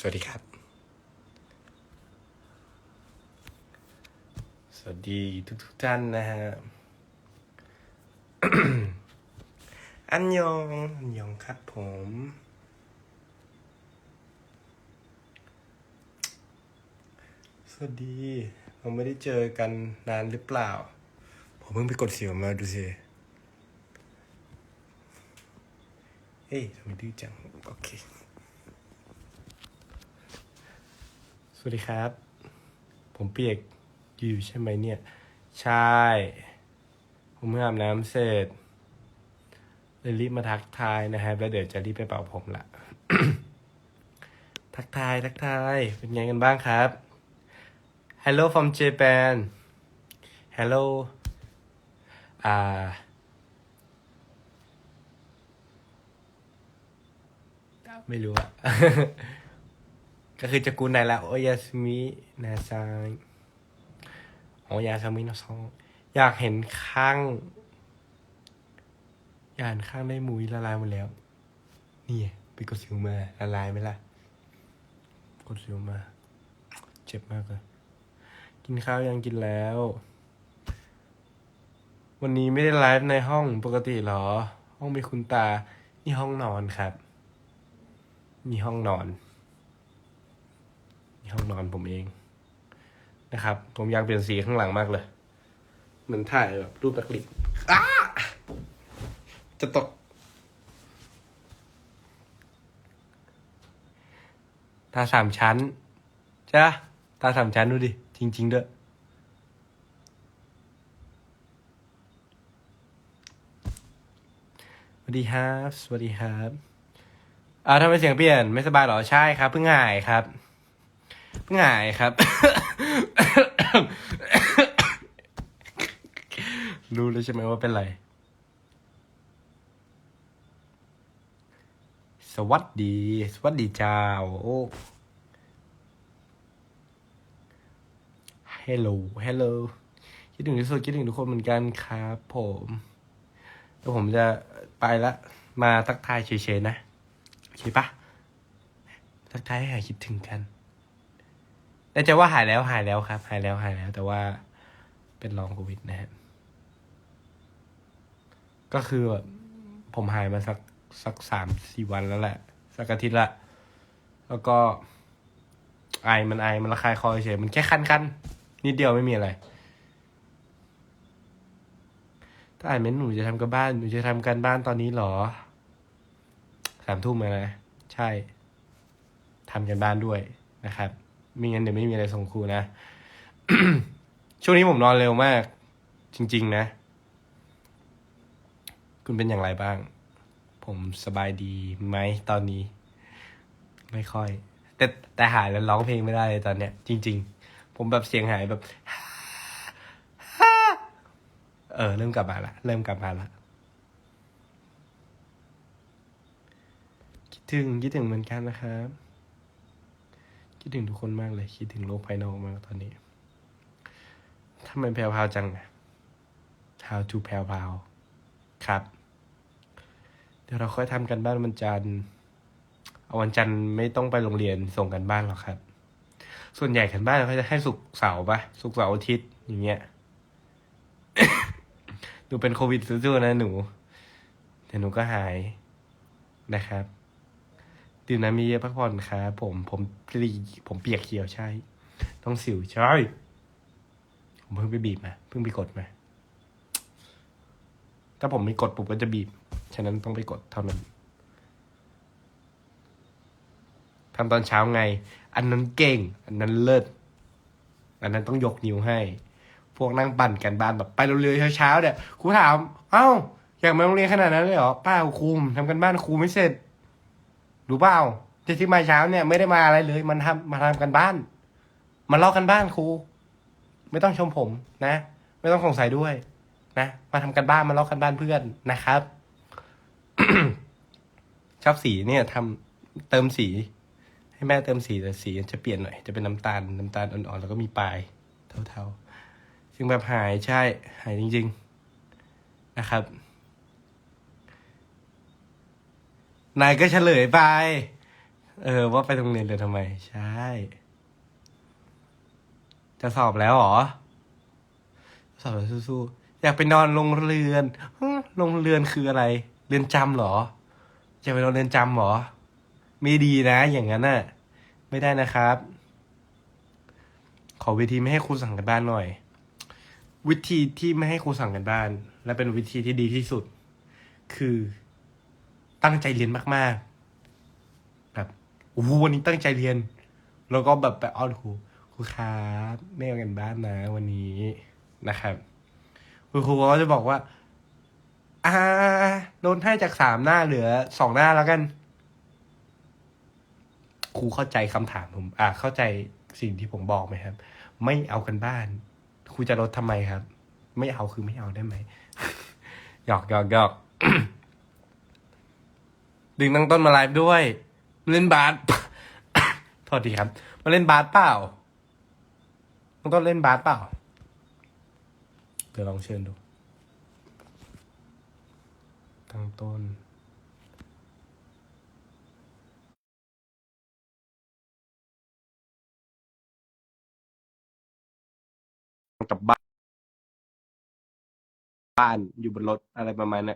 สวัสดีครับ สวัสดีทุกทุกๆท่านนะฮะ อันยอง อันยองครับผม สวัสดี เราไม่ได้เจอกันนานหรือเปล่า ผมเพิ่งไปกดเสียวมาดูสิเฮ้ยทำไมดื้อจัง โอเค ส วัสดีครับ ผมเปียกอยู่ใช่ไหมเนี่ย ใช่ ผมเพิ่งอาบน้ำเสร็จเลยรีบมาทักทายนะครับแล้วเดี๋ยวจะรีบไปเป่าผมละทักทายทักทายเป็นไงกันบ้างครับ Hello from Japan Hello อ่า ไม่รู้อะ ก็คือจะกูไหนละโอยาสมินาซังโอยาสมินาซังอยากเห็นข้าง อยากเห็นข้างได้มุยละลายหมดแล้ว นี่ไงไปกดสิวมาละลายไหมล่ะ กดสิวมา เจ็บมากเลยกินข้าวยังกินแล้ว วันนี้ไม่ได้ไลฟ์ในห้องปกติหรอ ห้องมีคุณตา นี่ห้องนอนครับ มีห้องนอน มีห้องนอนผมเองนะครับ ผมอยากเปลี่ยนสีข้างหลังมากเลยเหมือนถ่ายแบบรูปตะกลิบอ้าจะตกตาสามชั้นจ้ะตาสามชั้นดูดิ จริง ๆ ด้วยสวัสดีครับ สวัสดีครับอ่าทำไมเสียงเปลี่ยนไม่สบายหรอ ใช่ครับ เพิ่งหายครับ เพิ่งายครับ รู้แล้วใช่ไหมว่าเป็นไร สวัสดี สวัสดีเจ้าโอ้ Hello Hello คิดถึงที่สุดคิดถึงทุกคนเหมือนกันครับผมแล้วผมจะไปละ มาทักทายเฉยๆนะ โอเคปะทักทายให้หายคิดถึงกัน แต่จะว่าหายแล้วหายแล้วครับ หายแล้วหายแล้ว แต่ว่าเป็นลองโควิดนะฮะก็คือแบบผมหายมาสักสักสามสี่วันแล้วแหละ สักอาทิตย์ละ แล้วก็ ไอมันไอมันระคายคอเฉยมันแค่คันคันนิดเดียวไม่มีอะไร ถ้าไอ่านเม้นหนูจะทำกับบ้านหนูจะทำการบ้านตอนนี้หรอสามทุ่มเลยนะ ใช่ทำกันบ้านด้วยนะครับ ไม่งั้นเดี๋ยวไม่มีอะไรส่งครูนะ ช่วงนี้ผมนอนเร็วมาก จริง ๆ นะ คุณเป็นอย่างไรบ้าง ผมสบายดีไหมตอนนี้ ไม่ค่อย แต่แต่หายแล้วร้องเพลงไม่ได้เลยตอนเนี้ย จริง ๆ ผมแบบเสียงหายแบบเออ เริ่มกลับมาละเริ่มกลับมาละคิดถึงคิดถึงเหมือนกันนะครับ คิดถึงทุกคนมากเลย คิดถึงโลกภายนอกมากตอนนี้ทำไมแพรวพาวจังอะ How to แพรวพาวครับ เดี๋ยวเราค่อยทำกันบ้านวันจันทร์เอาวันจันทร์ไม่ต้องไปโรงเรียนส่งกันบ้านหรอกครับ ส่วนใหญ่กันบ้านเขาจะให้สุกเสาร์ปะสุกเสาร์อาทิตย์อย่างเงี้ยหนูเป็นโควิดสู้ๆนะหนูเดี๋ยวหนูก็หายนะครับ ดื่มน้ำมีเยอะพักผ่อนครับผมผมปลีผมเปียกเขียวใช่ ต้องสิวใช่ ผมเพิ่งไปบีบมา เพิ่งไปกดมา ถ้าผมไม่กดผมก็จะบีบ ฉะนั้นต้องไปกดเท่านั้นทำตอนเช้าไง อันนั้นเก่ง อันนั้นเลิศ อันนั้นต้องยกนิ้วให้ พวกนั่งปั่นกันบ้านแบบไปเร็วๆเช้าๆเนี่ยครูถาม เอ้า อยากมาโรงเรียนขนาดนั้นเลยเหรอป้าครูทำกันบ้านครูไม่เสร็จ รู้เปล่าที่ที่มาเช้าเนี่ยไม่ได้มาอะไรเลย มันทำมาทำกันบ้านมาลอกกันบ้านครู ไม่ต้องชมผมนะ ไม่ต้องสงสัยด้วย นะ มาทำกันบ้านมาลอกกันบ้านเพื่อนนะครับ ชอบสีเนี่ยทำเติมสี ให้แม่เติมสีแต่สีจะเปลี่ยนหน่อย จะเป็นน้ำตาลน้ำตาลอ่อนๆแล้วก็มีปลายเทาๆซึ่งแบบหายใช่ หายจริง ๆ นะครับ นายก็เฉลยไป เออ ว่าไปโรงเรียนเดินทำไม ใช่ จะสอบแล้วเหรอ สอบแล้วสู้ๆ อยากไปนอนโรงเรือนโรงเรือนคืออะไร เรือนจำเหรอ จะไปนอนเรือนจำเหรอ ไม่ดีนะ อย่างนั้นน่ะ ไม่ได้นะครับ ขอวิธีไม่ให้ครูสั่งกันบ้านหน่อย วิธีที่ไม่ให้ครูสั่งกันบ้าน และเป็นวิธีที่ดีที่สุด คือ ตั้งใจเรียนมากๆ แบบโอ้โหวันนี้ตั้งใจเรียน แล้วก็แบบไปอ้อนครูครูครับไม่เอากันบ้านนะ วันนี้นะครับคุณครูก็จะบอกว่า อ่าลดให้จากสามหน้าเหลือสองหน้าแล้วกันครูเข้าใจคำถามผม อ่า เข้าใจสิ่งที่ผมบอกไหมครับ ไม่เอากันบ้านครูจะลดทำไมครับ ไม่เอาคือไม่เอาได้ไหมหยอกหยอกหยอก ดึงตั้งต้นมาไลฟ์ด้วย เล่นบาสโทษทีครับ มาเล่นบาสเปล่าตั้งต้นเล่นบาสเปล่าเดี๋ยวลองเชิญดู ตั้งต้นกลับบ้าน บ้านอยู่บนรถอะไรประมาณเนี้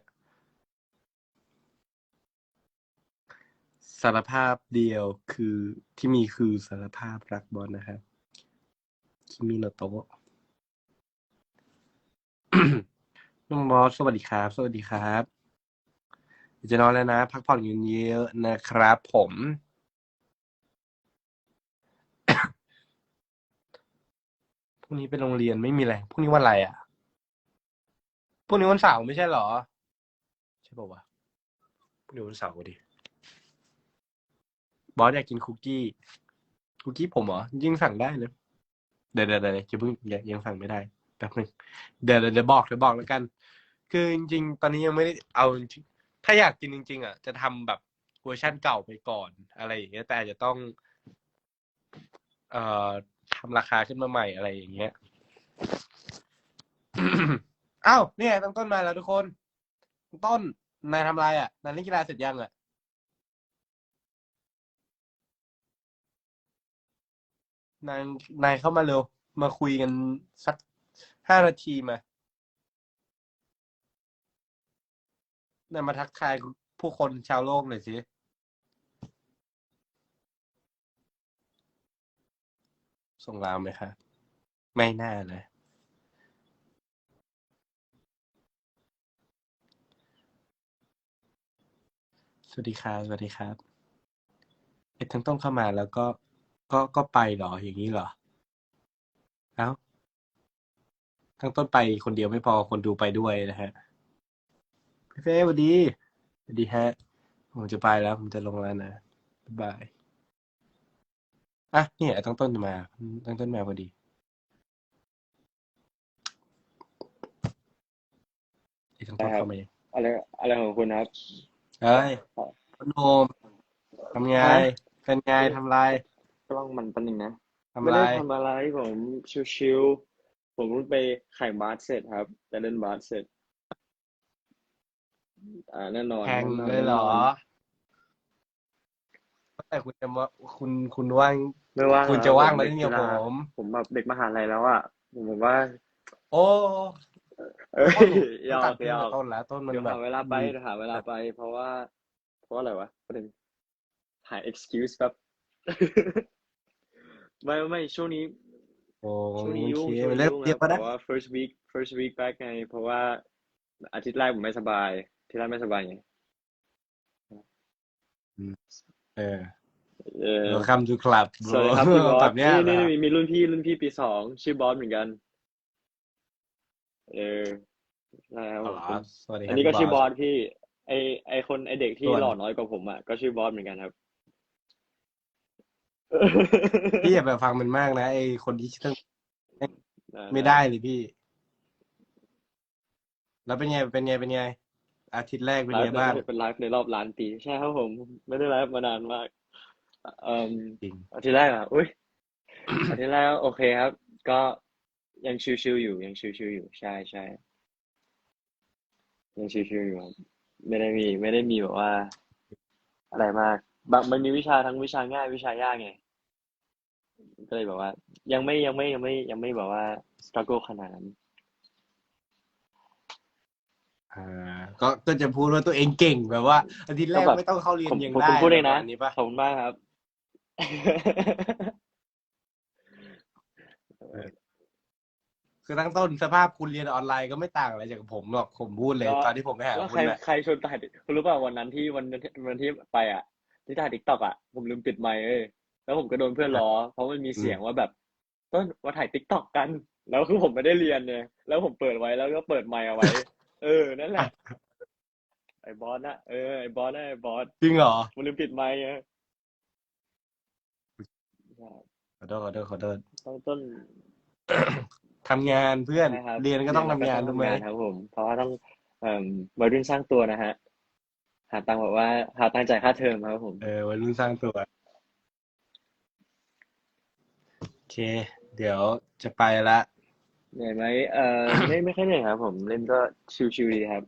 สารภาพเดียวคือที่มีคือสารภาพรักบอลนะครับคิมิโนโตะน้องบอสสวัสดีครับ สวัสดีครับจะนอนแล้วนะ พักผ่อนเยอะๆนะครับ ผม พรุ่งนี้ไปโรงเรียนไม่มีอะไร พรุ่งนี้วันอะไรอะ พรุ่งนี้วันเสาร์ไม่ใช่เหรอ ใช่ป่าวะ พรุ่งนี้วันเสาร์ดิ บอสอยากกินคุกกี้ คุกกี้ผมเหรอยิ่งสั่งได้นะเดี๋ยวเดี๋ยวเดี๋ยวอย่าเพิ่งยังยังสั่งไม่ได้แป๊บนึงเดี๋ยวเดี๋ยวบอกเดี๋ยวบอกแล้วกัน คือจริงๆ ตอนนี้ยังไม่ได้เอา ถ้าอยากกินจริง ๆ อะ จะทำแบบเวอร์ชั่นเก่าไปก่อนอะไรอย่างเงี้ย แต่จะต้อง เอ่อทำราคาขึ้นมาใหม่อะไรอย่างเงี้ยอ้าวเนี่ยตั้งต้นมาแล้วทุกคน ต้นนายทำไรอะนายเล่นกีฬาเสร็จยังอะ นายนายเข้ามาเร็ว มาคุยกันสักห้านาทีมานายมาทักทายผู้คนชาวโลกหน่อยสิส่งลาวไหมคะไม่น่านะสวัสดีครับสวัสดีครับเอ็ดทั้งต้นเข้ามาแล้วก็ ก็ก็ไปเหรออย่างนี้เหรอเอ้าทั้งต้นไปคนเดียวไม่พอคนดูไปด้วยนะฮะพี่เฟ้สวัสดีสวัสดีฮะ ผมจะไปแล้ว ผมจะลงแล้วนะบ๊ายบายอะเนี่ยตั้งต้นมาตั้งต้นมาพอดีไอ้ตั้งต้นเข้ามายังอะไรอะไรของคุณครับ เฮ้ยคุณโอมทำไงเป็นไงทำไร กล้องมันเป็นหนึ่งนะทำไม่ไร ได้ทำอะไรผมชิวๆผมเพิ่งไปแข่งบาสเสร็จครับไปเล่นบาสเสร็จ อ่าแน่นอนแข่งแน่นอนเลยเหรอแน่นอนแต่คุณจะว่าคุณคุณว่าง ไม่ว่างคุณแล้วจะว่างผมาเล่นกับกีผฬามผมแบบเด็กมหาลัยแล้วอะผมแบบว่า โอ้เอ้ยต้นหยอตัดกขึ้นหยอมากต้นแล้วต้นมันเดี๋ยวแบหาบเวลาไปดีเดี๋ยวหาเวลาไป เพราะว่า เพราะอะไรวะประเด็นหา excuse แป๊บ ไม่ไม่ไม่ช่วงนี้โอ้ช่วงนี้โอยุ่งเคช่วงไปนี้เริ่มยุ่งเรียคบรับก็ได้แต่ว่า first week first week back ไง เพราะว่าอาทิตย์แรกผมไม่สบายอาที่แรกไม่สบายไงเออ เออ welcome to club สวัสดีครับพี่บอแบสบเนี้ยนี่เหรนี่อมีมีรุ่นพี่รุ่นพี่ปีสองชื่อบอสเหมือนกัน เออแล้วอ๋อเหรอผม สวัสดีคอัรันบนี้ก็พี่ชื่อบออส สพี่ ไอไอคนไอเด็กที่ส่วน หล่อน้อยกว่าผมอะก็ชื่อบอสเหมือนกันครับ พี่อย่าไปฟังมันมากนะไอคนที่ชื่อไม่ได้เลยพี่ แล้วเป็นไงเป็นไงเป็นไง อาทิตย์แรกเป็นไลไงฟ์ในบ้างเป็นไลฟ์ในรอบล้านปีใช่ครับผม ไม่ได้ไลฟ์มานานมากเอ่อจริงอาทิตย์แรกอะอุ้ยอาทิตย์แรกโอเคครับ ก็ยังชิวๆอยู่ ยังชิวๆอยู่ ใช่ใช่ยังชิวๆอยู่ครับไม่ได้มี ไม่ได้มีแบบว่า อะไรมาก บางมันมีวิชาทั้งวิชาง่ายวิชายากไง ก็เลยแบบว่า ยังไม่ยังไม่ยังไม่ยังไม่แบบว่า struggle ขนาดนั้น อ่าก็ก็จะพูดว่าตัวเองเก่งแบบว่าอาทิตย์แรกก็แบบ ไม่ต้องเข้าเรียนผมยังผมได้ผมพูดเองนะประมาณนี้ปะขอบคุณมากครับ คือตั้งต้นสภาพคุณเรียนออนไลน์ก็ไม่ต่างอะไรจากผมหรอกผมพูดเลยก็ ตอนที่ผมไปหาแล้วคุใครณแหละใครชวนถ่ายคุณรู้ป่ะวันนั้นที่วันวันที่ไปอะ ที่ถ่ายทิกตอกอะผมลืมปิดไมค์เอ้ยแล้วผมก็โดนเพื่อนล้อเพราะมันมีเสียงว่าแบบ ต้นมาถ่ายทิกตอกกัน แล้วคือผมไม่ได้เรียนเนี่ยแล้วผมเปิดไว้แล้วก็เปิดไมค์เอาไว้ เออนั่นแหละไอ้บอสนะเออไอ้บอสนะไอ้บอสจริงเหรอมันลืมปิดไมค์ไงใช่ขอโทษขอโทษขอโทษต้องต้นทำงานเพื่อนนะครับเรียนก็ต้องทำงานเรีถูยกไหมก็ต้องทำงานครับผม เพราะว่าต้องเอ่อวัยรุ่นสร้างตัวนะฮะ หาตังค์แบบว่า หาตังค์จ่ายค่าเทอมครับผมเออวัยรุ่นสร้างตัวโอเค เดี๋ยวจะไปละเหนื่อยไหมเอ่อไม่ไม่ค่อยเหนื่อยครับ ผมเล่นก็ชิวๆดีครับ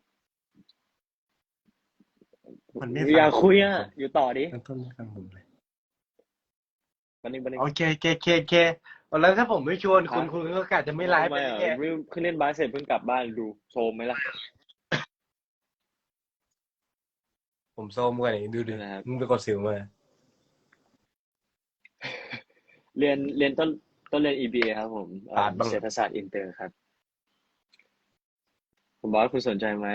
มันไม่อยากฟังคุยอะ อยู่ต่อดิตั้งต้นไม่ฟังผมเลยวันนึงวันนึงโอเคโอเคโอเคโอเคแล้วถ้าผมไม่ชวนคุณครับคุณก็กะจะไม่ไลฟ์ทำไปอะแน่เพิ่งเพิ่งเล่นบาสเสร็จเพิ่งกลับบ้านดูโชมไหมล่ะ ผมโซมกว่านี้ดูดินะครับ มึงไปกดสิวมาเรียนเรียนต้นต้นเรียน EBA ครับผมเอ่อปาดบ้างเศรษฐศาสตร์อินเตอร์ครับผมบอกว่าคุณสนใจไหม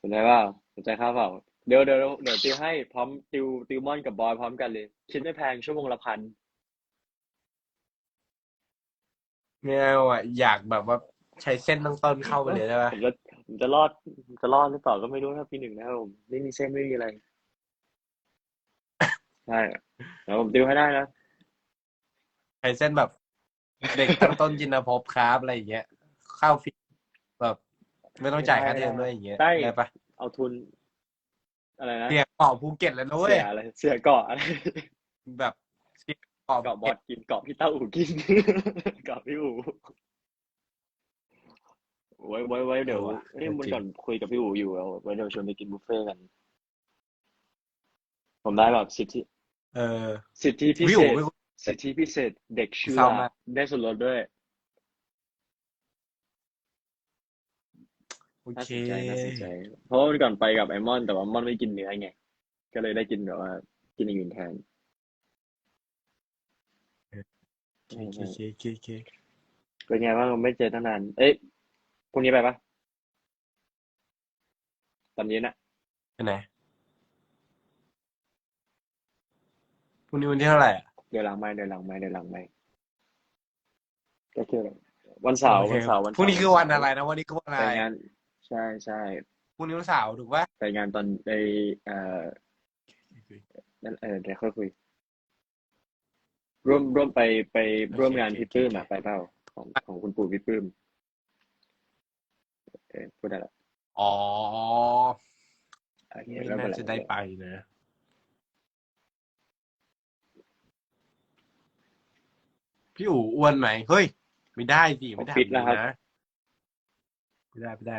สนใจเปล่าสนใจค่าเปล่าเดี๋ยวเดี๋ยวเดี๋ยวติวให้พร้อมติวติวมอนกับบอยพร้อมกันเลย คิดไม่แพงชั่วโมงละพันไม่เอาอะอยากแบบว่าใช้เส้นตั้งต้นเข้าไปเลยได้ปะผมจะ ผมจะรอดผมจะรอดหรือเปล่าก็ไม่รู้นะปีหนึ่งนะครับผมไม่มีเส้นไม่มีอะไรใช่แล้วผมติวให้ได้นะใช้เส้นแบบ เด็กตั้งต้นจินภพครับอะไรอย่างเงี้ยเข้าฟรีแบบ ไม่ต้องจ่ายค่าเทอมด้วยอย่างเงี้ยได้ได้ปะเอาทุน อะไรนะเสียเกาะภูเก็ตแล้วนะเว้ยเสียอะไรเสียเกาะอะไรแบบเสียเกาะเกาะบอดกินเกาะพี่เต้าอู่กินเกาะพี่อู่ ไว้ไว้ไว้เดี๋ยวเอ้ยวันก่อนคุยกับพี่อู่อยู่แล้วไว้เดี๋ยวชวนไปกินบุฟเฟ่ต์กัน ผมได้แบบสิทธิเออสิทธิพิพี่เศอู๋ษไม่สิทธิพิเศษเด็กเชื่อเศร้ามากได้ส่วนลดด้วยโอน่าเคสนใจน่าสนใจเพราะว่าวันก่อนไปกับไอมอน แต่ว่ามอนไม่กินเนื้อไง ก็เลยได้กินแบบว่า กินอย่างอื่นแทนโอเคโอเคโอเคโอเคเป็นไงบ้างไม่เจอตั้งนาน เอ๊ะ พรุ่งนี้ไปปะตอนเย็นอะไปไหนพรุ่งนี้วันที่เท่าไหร่อะเดี๋ยวหลังไม่เดี๋ยวหลังไม่เดี๋ยวหลังไม่ก็คือวันเสาร์โอเควันเสาร์วันพรุ่งนี้คือวันอะไรนะ วันนี้คือวันอะไรไปงาน ใช่ใช่พรุ่งนี้วันเสาร์ถูกปะไปงานตอนไปเอ่อนั่นเออเดี๋ยวค่อยคุย ร่วมร่วมไปไปร่วมงานพี่ปื้มอะไปเปล่าของของคุณปู่พี่ปื้มเออ พูดได้ละอ๋อโอเคไม่แล้วน่าเป็นไรจะได้ไปนะพี่อู๋อ้วนไหมเฮ้ย ไม่ได้สิไม่ได้ฟิตแล้วครับนะไม่ได้ไม่ได้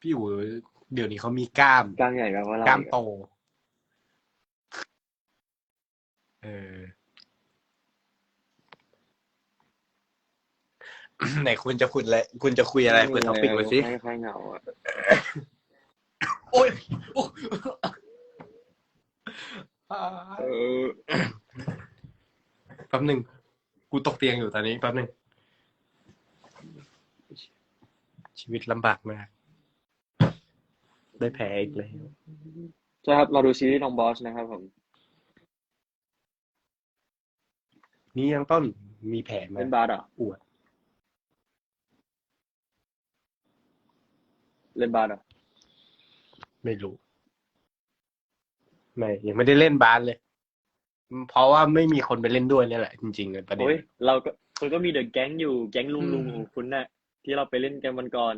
พี่อู๋เดี๋ยวนี้เขามีกล้ามกลางใหญ่แบบว่าเรากล้ามโต เออ ไหนคุณจะคุยอะไรคุณจะคุยอะไรเปิดท็อปิกมาสิไม่ค่อยเหงาอะโอ้ยโอ้ยเออแป๊บหนึ่งกูตกเตียงอยู่ตอนนี้แป๊บหนึ่งชีวิตลำบากมาก ได้แผลอีกแล้วใช่ครับเราดูซีรีส์น้องบอสนะครับผมนี่ยังต้นมีแผลไหมเล่นบาสเหรอะปวด เล่นบาสเหรอะไม่รู้ ไม่ยังไม่ได้เล่นบาสเลย เพราะว่าไม่มีคนไปเล่นด้วยเนี่ยแหละ จริงๆเลยประเด็นโอ้ยเราก็คุณก็มีเดอะแก๊งอยู่แก๊งลุงลุงอืมของคุณน่ะ ที่เราไปเล่นกันวันก่อน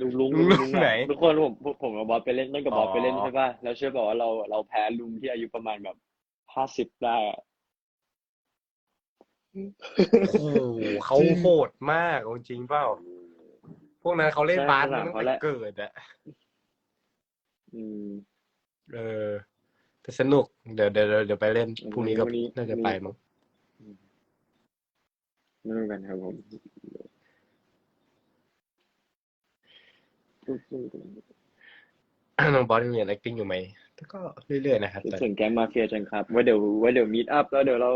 ลุงลุงลุงลุงอะไหนทุกคนผมผมผมกับบอสไปเล่นต้นกับบอสอ๋อไปเล่นใช่ป่ะแล้วเชื่อบอกว่าเราเราแพ้ลุงที่อายุประมาณแบบห้าสิบได้อะ โอ้โหเขาโหดมากเอาจริงเปล่าผวกนั้นเขาเล่นใช่บาสสมานาตั้มงเขาแต่แหละเกิดอะอืม เออแต่สนุก เดี๋ยวเดี๋ยวเดี๋ยวไปเล่นพรุ่งนี้ก็พรุ่งนี้ น่าจะไปมั้งไม่รู้กันครับผมน้องบอสยังเรียน acting อยู่ไหมแต่ก็เรื่อยๆนะครับคิดแต่ ถึงแก๊งมาเฟียจังครับไว้เดี๋ยวไว้เดี๋ยวมีดอัพแล้วเดี๋ยวเรา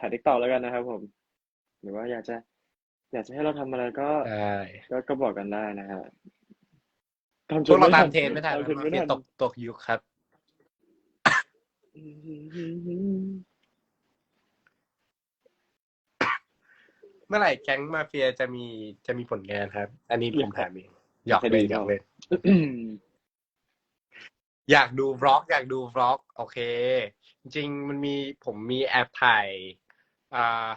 ถ่ายทิกตอกแล้วกันนะครับผม หรือว่าอยากจะ อยากจะให้เราทำอะไรก็ได้ก็ก็บอกกันได้นะฮะทำพวกเราตามไเทรนไม่ทันตามเทรนมาไม่เฟียทันตกตกยุคครับ เมื่อไหร่แก๊งมาเฟียจะมีจะมีผลงานครับ อันนี้ผมถามเองหยอกเล่นหยอกเล่นอยากดูบล็อก อยากดูบล็อก โอเค จริงๆมันมีผมมีแอบถ่าย อ่า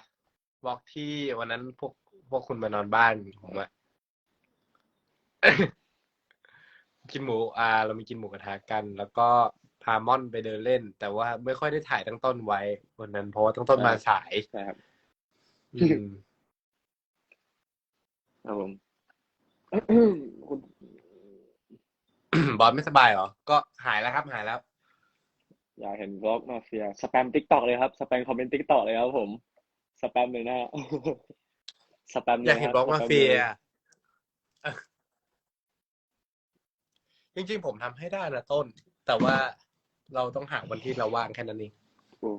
บล็อกที่วันนั้นพวกพวกคุณมานอนบ้านผมอะ กินหมู อ่า เรามีกินหมูกระทะกัน แล้วก็พาม่อนไปเดินเล่น แต่ว่าไม่ค่อยได้ถ่ายตั้งต้นไว้วันนั้นเพราะว่าตั้งต้นมาสาย ใช่ครับอืม ครับผม คุณ บอสไม่สบายเหรอ ก็หายแล้วครับหายแล้ว อยากเห็นบล็อกมาเฟียสแปมทิกตอกเลยครับสแปมคอมเมนต์ทิกตอกเลยครับผมสแปมเลยนะฮะสแปมเลอยากเห็นบล็อกคมาสแปเฟียลจริงๆ ผมทำให้ได้นะต้น แต่ว่าเราต้องหาวันที่เราว่างแค่นั้นเองโอ้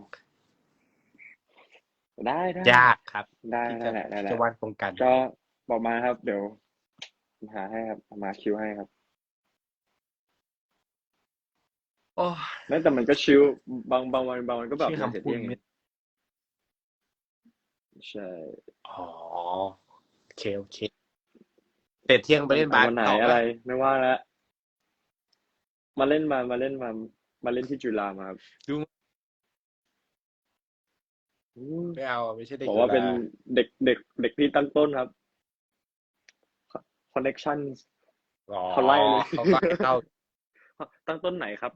ได้ได้ยากครับได้ที่ได้จะแหละได้แหละจะว่างตรงกัน ก็บอกมาครับ เดี๋ยวผมหาให้ครับเอามาคิวให้ครับ โอ้ไม่แต่มันก็ชิวบางบางวันบางวันก็แบบชื่ออยากเสร็จคำพูดเที่ยงไงไม่ใช่อ๋อโอเคโอเคเสร็จเที่ยงไปเล่นบาสวันไหนต่ออะปะไร ไม่ว่างแล้วมาเล่นมามาเล่นมา มาเล่นที่จุฬามาครับดูอืมไม่เอาไม่ใช่เด็กบอกว่าเป็นจุฬเด็กเด็ก เด็กที่ตั้งต้นครับ connection อ๋อเขาไล่เลยเขาก็ให้เข้าตั้งต้นไหนครับ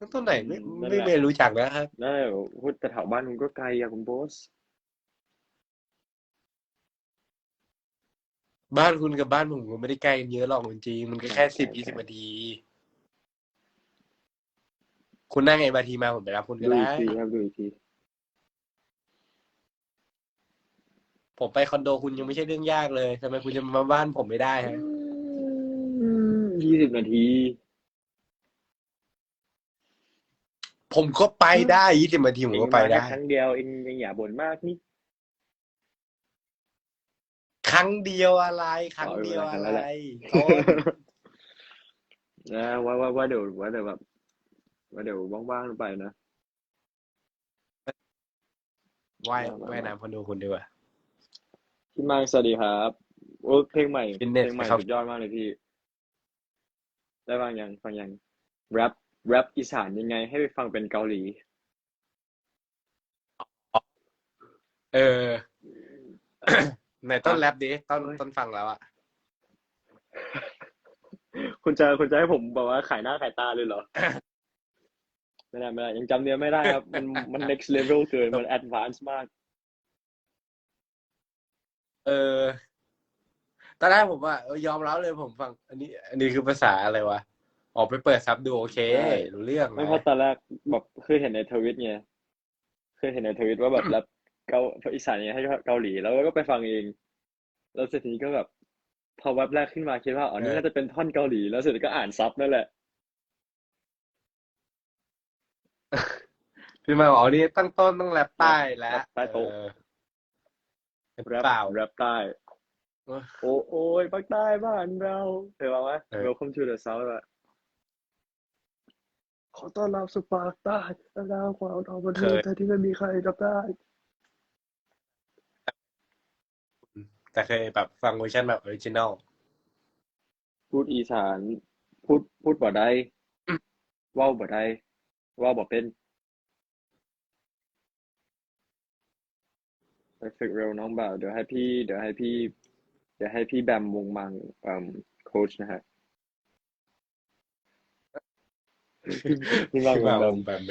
ตั้งต้นไหนไม่นั่นไม่แหละ ไม่รู้จักนะครับนั่นแหละพูดแต่แถวบ้านคุณก็ไกลอะคุณโบสบ้านคุณกับบ้านผมก็ไม่ได้ใกล้กันเยอะหรอกจริงๆมันก็แค่สิบยี่สิบนาที คุณนั่งไงบาทีมาผมไปรับคุณก็ดูอีได้กทีครับดูอีกทีผมไปคอนโดคุณยังไม่ใช่เรื่องยากเลยทำไมคุณจะมาบ้านผมไม่ได้ฮะยี่สิบนาที ผมก็ไปได้ยี่สิบนาทีผมเองก็มาไปแค่ได้ ครั้งเดียวเองเองอย่าบ่นมากนี่ครั้งเดียวอะไร ครั้งเดียวอะไรต้นนะว่าว่าว่าเดี๋ยวว่าเดี๋ยวแบบว่าเดี๋ยวว่างๆไปนะว่ายว่ายน้ำคอนโดคุณดีกว่าพี่มังสวัสดีครับโอ้เพลงใหม่ Fitness เพลงใหม่ครับสุดยอดมากเลยพี่ ได้ฟังยังฟังยังแรป แรปอีสานยังไงให้ไปฟังเป็นเกาหลี เออไหนต้นแรปดิต้นต้นฟังแล้วอะคุณจะคุณจะให้ผมแบบว่าขายหน้าขายตาเลยเหรอ ไม่ได้ไม่ได้ยังจำเนื้อไม่ได้ครับ มันมัน next level เกิน มัน advance มาก เออตอนแรกผมว่าเออยอมรับเลยผมฟัง อันนี้ อันนี้คือภาษาอะไรวะ ออกไปเปิดซับดูโอเคใช่รู้เรื่องไม่นะเพราะตอนแรกแบบเคยเห็นในทวิตไงเคยเห็นในทวิตว่าแบบแรปเกาอีสานเนี่ยให้เกาหลีแล้วก็ไปฟังเอง แล้วเสร็จทีนี้ก็แบบ พอแว็บแรกขึ้นมาคิดว่าอ๋อนี่น่าจะเป็นท่อนเกาหลี แล้วเสร็จก็อ่านซับนั่นแหละพี่มาบอกอ๋อนี่ตั้งต้นต้องแรปใต้แล้วแรปใต้โต๊ะเออเป็นแรปเปล่าแรปใต้เออโอ้โอ้ยภาคใต้บ้านเราเคยฟังไหมเออ Welcome to the South อะ ขอต้อนรับสู่ภาคใต้และดาวความทองประเทศไทยที่ไม่มีใครรับได้ แต่เคยแบบฟังเวอร์ชันแบบออริจินอลพูดอีสาน พูดพูดบ่ได้เว้าบ่ได้เว้าบ่เป็นไปฝึกเร็วน้องบ่าวเดี๋ยวให้พี่ เดี๋ยวให้พี่ เดี๋ยวให้พี่แบมวงมังเอ่อโค้ชนะฮะ พี่มังพี่วมางแบมแบบไหม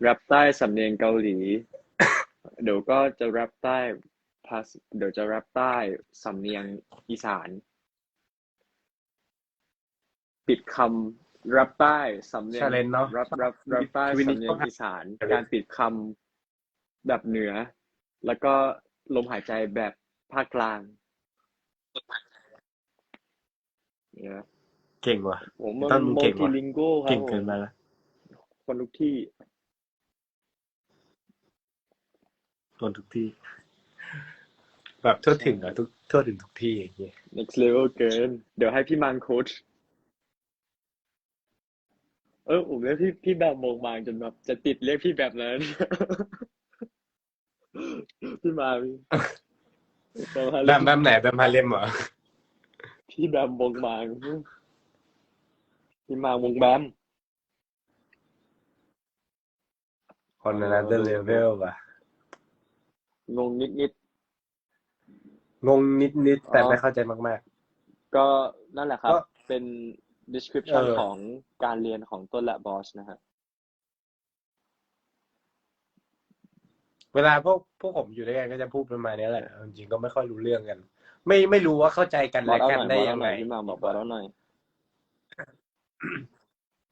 แรปใต้สำเนียงเกาหลี เดี๋ยวก็จะแรปใต้ภาษเดี๋ยวจะแรปใต้สำเนียงอีสาน ปิดคำแรปใต้สำเนียง challenge เนอะแรปแรปแรปใต้ชีวิตนี้สำเนียต้งองหาอีสาน challenge การปิดคำแบบเหนือ แล้วก็ลมหายใจแบบภาคกลางเนี่ย เก่งว่ะผมมันต้นมึงโมเก่งติว่ะลิงโก้ครับเก่งผเกินมไปละคนทุกที่ คนทุกที่ แบบทั่วถึงอะทุกทั่วถึงทุกที่อย่างเงี้ย next level เกิน เดี๋ยวให้พี่มังโค้ชเออผมเรียกพี่พี่แบบมงมางจนแบบจะติดเรียกพี่แบบนั้นพี่มาพี่แบบฮาแบเลมมแบมไหนแบมฮาเลมเหรอพี่แบบมงมาง พี่มางมงแบมคนนั้นเดเลเวลว่ะ งงนิดนิดงงนิดนิดๆแต่อ๋อไม่เข้าใจมาก ๆ ก็นั่นแหละครับ ก็เป็น description เออ ของการเรียนของต้นและบอสนะฮะ ๆ เวลาพวกพวกผมอยู่ด้วยกันก็จะพูดประมาณนี้แหละจริงๆก็ไม่ค่อยรู้เรื่องกัน ไม่ไม่รู้ว่าเข้าใจกันบอและสเอากันหน่อยได้บอสยัเอางหไงน่อยพี่มังบอกบอสเอาหน่อย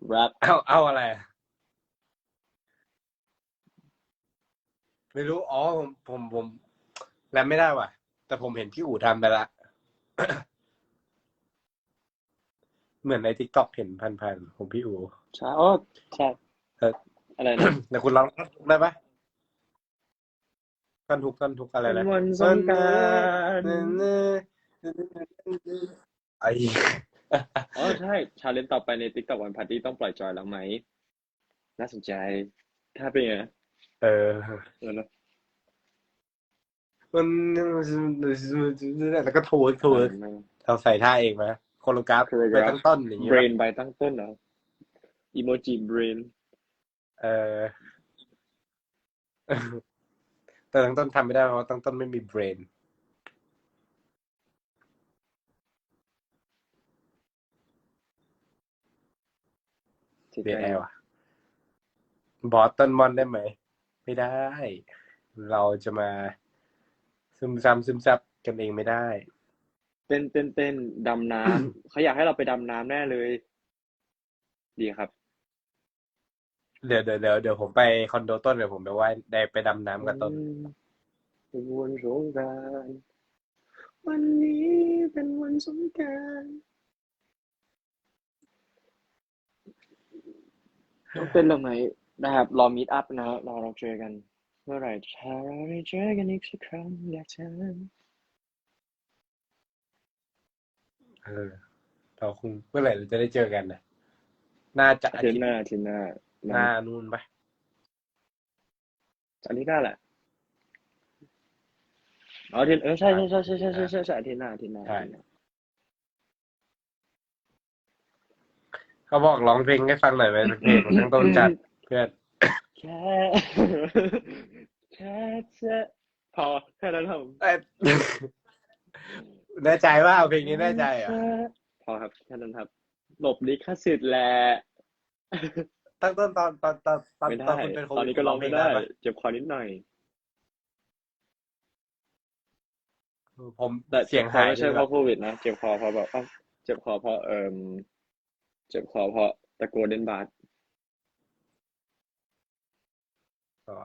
แรปเอาเอาอะไรอะไม่รู้ อ๋อผมผมผมแล้วไม่ได้ว่ะ แต่ผมเห็นพี่อู๋ทำไปละ เหมือนในทิกตอกเห็นพันๆของพี่อู๋ ใช่อ๋อใช่เออ อะไรนะ แต่คุณร้องได้ปะกันทุกกันทุกอะไรเป็นะนวันสงกรานต์ ไอ้ อ๋อใช่ ชาเลนจ์ต่อไปใน TikTok วันพาร์ตี้ต้องปล่อยจอยแล้วไหม น่าสนใจ ถ้าเป็นไงเออเออนะมันแล้วก็ทูดทูดเราใส่ท่าเองไหมโคโลกราฟไปตั้งต้นอย่างงี้เบรปะนใบตั้งต้นเหรออีโมจิเบรนเออแต่ตั้งต้นทำไม่ได้เพราะว่าตั้งต้นไม่มีเบรน เบียร์แอร์ว่ะบอสต้นมอนได้ไหม ไม่ได้ เราจะมา ซึมซับซึมซับกันเองไม่ได้ เต้นเต้นเต้นดำน้ำเขาอยากให้เราไปดำน้ำแน่เลย ดีครับ เดี๋ยวเดี๋ยวเดี๋ยวเดี๋ยวผมไปคอนโดต้นเดี๋ยวผมไปว่ายได้ไปดำน้ำกับต้นเป็นวันสงกรานต์วันนี้เป็นวันสงกราน ต้องเป็นแบบไหนนะครับ รอมีดอัพนะรอเราเจอกัน เมื่อไหร่ถ้าเราได้เจอกันอีกสักครั้งอยากเจอเออเราคงเมื่อไหร่เราจะได้เจอกันนะน่าจะอาทิตย์หน้าอาทิตย์หน้าหน้านู่นปะอาทิตย์หน้าแหละอ๋ออาทิตย์เออใช่ใช่ใช่ใช่ใช่ใช่อาทิตย์หน้าอาทิตย์หน้าอาทิา เขาบอกร้องเพลงให้ฟังหน่อยไหมสักเพลงทั้งต้นจัดเพื่อนแค่แค่เธอพอแค่นั้นครับผมเอ้ยแน่ใจว่าเอาเพลงนี้แน่ใจเหรอะพอครับแค่นั้นครับ หลบลิขสิทธิ์แหละตั้งต้นตอนตอนตอนตอนไม่ตได้อนคุณเป็นโคตอนวิดนี้ก็ร้องไม่ได้ปะเจ็บคอนิดหน่อยผมแต่เสียงหายไม่ใช่เลยเพแบบราะโควิดนะเจ็บคอเพราะแบบอ้าวเจ็บคอเพราะเอ่ม เจ็บคอเพราะตะโกนเดนบาร์อ๋อ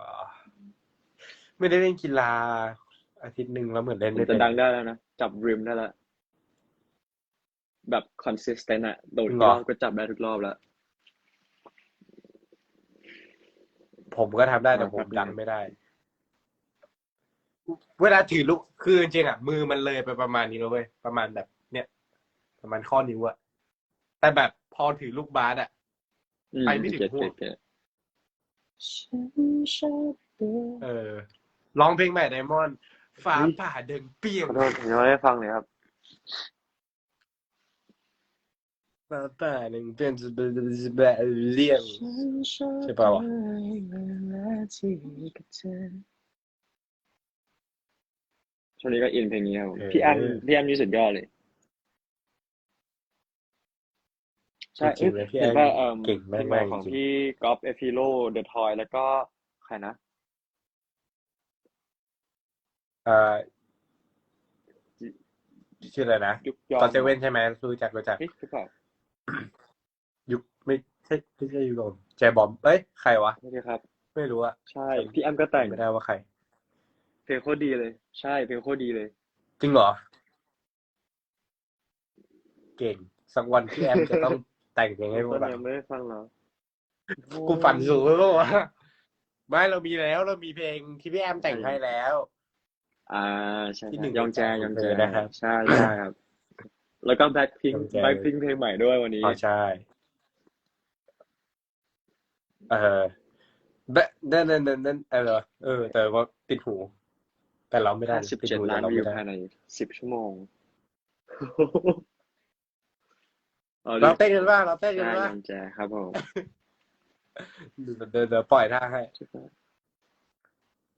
ไม่ได้เล่นกีฬาอาทิตย์หนึ่งแล้วเหมือนเล่นผมไม่จะเป็นดังได้แล้วนะ จับริมได้แล้วแบบ consistent อะโดดจริกี่งเหรรออบก็จับได้ทุกรอบแล้ว ผมก็ทำได้แต่อ่าผมครับดังไม่ได้ เวลาถือลูกคือจริงๆอะมือมันเลยไปประมาณนี้แล้วเว้ยประมาณแบบ เนี้ยประมาณข้อนิ้วอะแต่แบบ พอถือลูกบาสอะอืมไปไม่ถึงเก็ตพวกเก็ตฉันชอบเธอเออร้องเพลงใหม่ไดมอนด์ฟ้าอุ๊ยผ่าเดินเปรี้ยงขอโทษผมยังไม่ได้ฟังเลยครับฟ้าผ่าเดินเปรี้ยงแบบเลี่ยงใช่ปะวะช่วงนี้ก็อินเพลงนี้ครับผมเออพี่แอมพี่แอมนี่สุดยอดเลย ใช่จริงๆเลยพี่แอเห็นมว่าเอ่อเก่งเพลงใหม่มากๆของจริงพี่ก๊อฟเอฟิโลเดอะทอยแล้วก็ใครนะเอ่อชื่ออะไรนะยุกยอมตอนเซเว่นใช่ไหมรู้จักรู้จัก เฮ้ยหรือเปล่ายุคไม่ใช่ไม่ใช่ยุคผมแจบอมเอ้ยใครวะ ไม่ใช่ครับ ไม่รู้อะใช่พี่แอมก็แต่งไม่ได้ว่าใคร เพลงโคตรดีเลย ใช่เพลงโคตรดีเลย จริงเหรอ เก่ง สักวันพี่แอมจะต้อง แต่งเพลงให้พวต้กนเรา ยังไม่ได้ฟังเหรอกูฝันสูงแล้ววะไม่เรามีแล้วเรามีเพลงที่พี่แอมแต่งให้แล้ว อ่าใช่ที่หนึ่งยองแจยองแจนะครับ ใช่ใช่ครับ แล้วก็แบ็คพิงยองแจ แบ็คพิงเพลงใหม่ด้วยวันนี้ อ๋อใช่ เออเบะนั่นนั่นนั่นนั่นเออเออ แต่ว่าติดหู แต่เราไม่ได้สิบติดเจ็ดหูแต่ล้านเราวิไม่วได้ภายในสิบชั่วโมง เอาดิเราเต้นกันว่าเราเต้นใช่กันว่ายองแจครับผมเดี๋ยวเดี๋ยวเดี๋ยวปล่อยท่าให้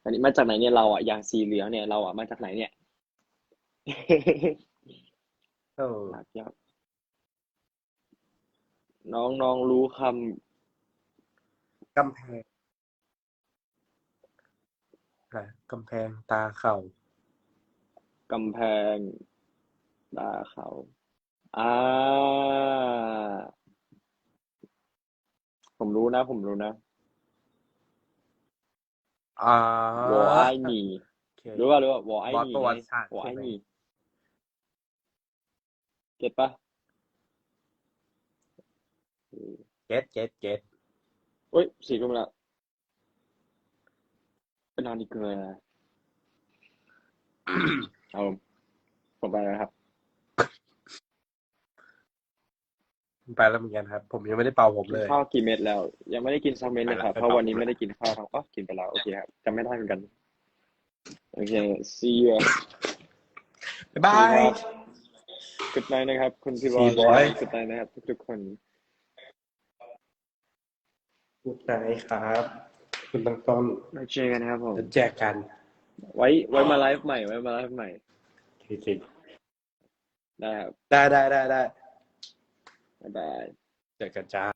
อันนี้มาจากไหนเนี่ยเราอะอย่างสีเหลืองเนี่ยเราอะมาจากไหนเนี่ยเออหลักยอดน้องน้องรู้คกำแพงฮะกำแพงตาเข่าำกำแพงตาเขา อ่า ผมรู้นะ ผมรู้นะอ่า วอไอหนีโอเครู้ป่ะรู้ป่ะวอไอหนีประวัติศาสตร์วอไอใช่ไหมหนีเก็ตปะเก็ตเก็ตเก็ตเฮ้ยสี่ทุ่มแล้วไปนอนดีกว่าเอาผมไปแล้วครับ ไปแล้วเหมือนกันครับ ผมยังไม่ได้เป่าผมกิเลนย ข้าวกี่เม็ดแล้ว ยังไม่ได้กินสักเม็ดเลยครับ ไปแล้ว เพราะวันนี้ไม่ได้กินข้าวทั้งอ๋อกินไปแล้วโอเคครับจำไม่ได้เหมือนกันโอเค see you บ๊ายบาย good night นะครับ คุณพี่บอ See ล you, boy good night นะครับทุกๆคนพูดไหนครับ คุณตั้งต้นมาเจอกันนะครับผมจะแจกกันไว้ไว้มาไลฟ์ใหม่ไว้มาไลฟ์ใหม่จริงได้ครับ ๆได้ได้ได้ได้ บ๊ายบาย เจอกันจ้า